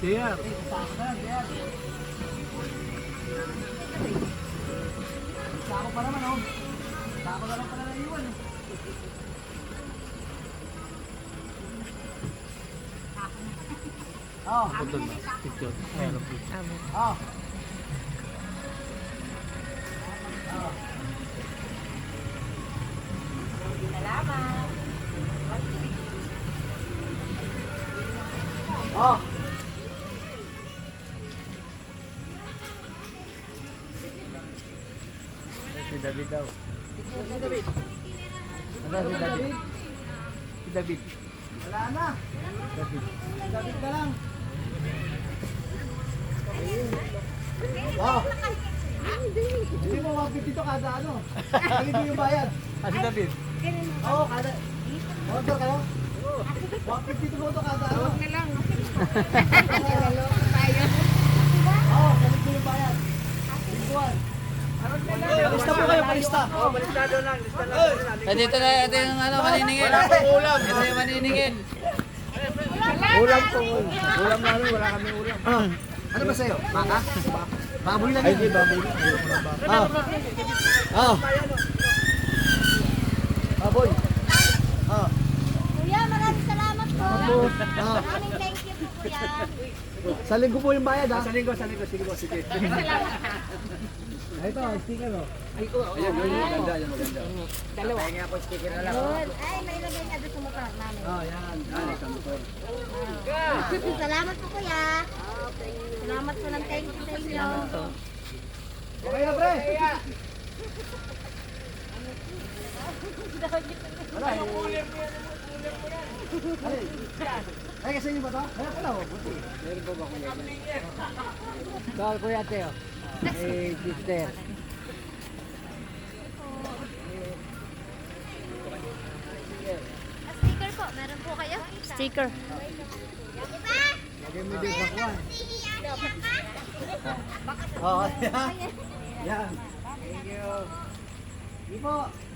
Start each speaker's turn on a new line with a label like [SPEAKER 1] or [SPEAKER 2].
[SPEAKER 1] JR.
[SPEAKER 2] Sako pa naman, oh. Sako na lang pala. Oh,
[SPEAKER 1] na. Picture. Ayan ang picture.
[SPEAKER 2] oh. Oh.
[SPEAKER 1] Si David daw.
[SPEAKER 2] Si David.
[SPEAKER 1] Ano si David? Si David.
[SPEAKER 2] Wala na.
[SPEAKER 1] David.
[SPEAKER 2] David ka lang. Wow. Hindi mo 150 dito kada ano. Hindi yung bayad.
[SPEAKER 1] Ah, si David.
[SPEAKER 2] Oo, kada. Order kayo? 150 dito to kada ano.
[SPEAKER 3] na lang.
[SPEAKER 2] Oo, ganito yung bayad. Igual. Palista. Oo, palista doon lang. Lista lang.
[SPEAKER 4] Eh, dito na, ito yung ano, maniningil.
[SPEAKER 1] ulam.
[SPEAKER 4] Ito yung maniningil.
[SPEAKER 1] Ulam po. Ulam namin, wala kami ulam.
[SPEAKER 2] Ah, ano ba sa'yo? Baka? Baboy lang
[SPEAKER 1] Ay,
[SPEAKER 2] yun.
[SPEAKER 1] di baboy.
[SPEAKER 2] Ah. Ah. Baboy. Ah.
[SPEAKER 3] Kuya, maraming salamat po.
[SPEAKER 2] Ah.
[SPEAKER 3] Maraming thank you po, kuya.
[SPEAKER 2] Sa linggo po yung bayad ha.
[SPEAKER 1] Sa linggo, sa linggo. Sige po, sige.
[SPEAKER 2] Ito, sticker oh.
[SPEAKER 1] Ayan, yun, maganda, yan maganda.
[SPEAKER 3] Good. Ay, may lagay niya doon sa mukha namin.
[SPEAKER 2] Oh, yan.
[SPEAKER 3] Salamat po, kuya. Salamat po ng thank you sa inyo.
[SPEAKER 2] Okay na pre. Wala eh. Ay, ay kasi inyo ba to? Kaya pala oh, buti.
[SPEAKER 4] Meron po ba kung Bawal po yate, Eh, sister.
[SPEAKER 3] Sticker po, meron po kayo? Sticker.
[SPEAKER 2] Lagay mo din bakwan. Oh, yan. Yan. Thank you. Po.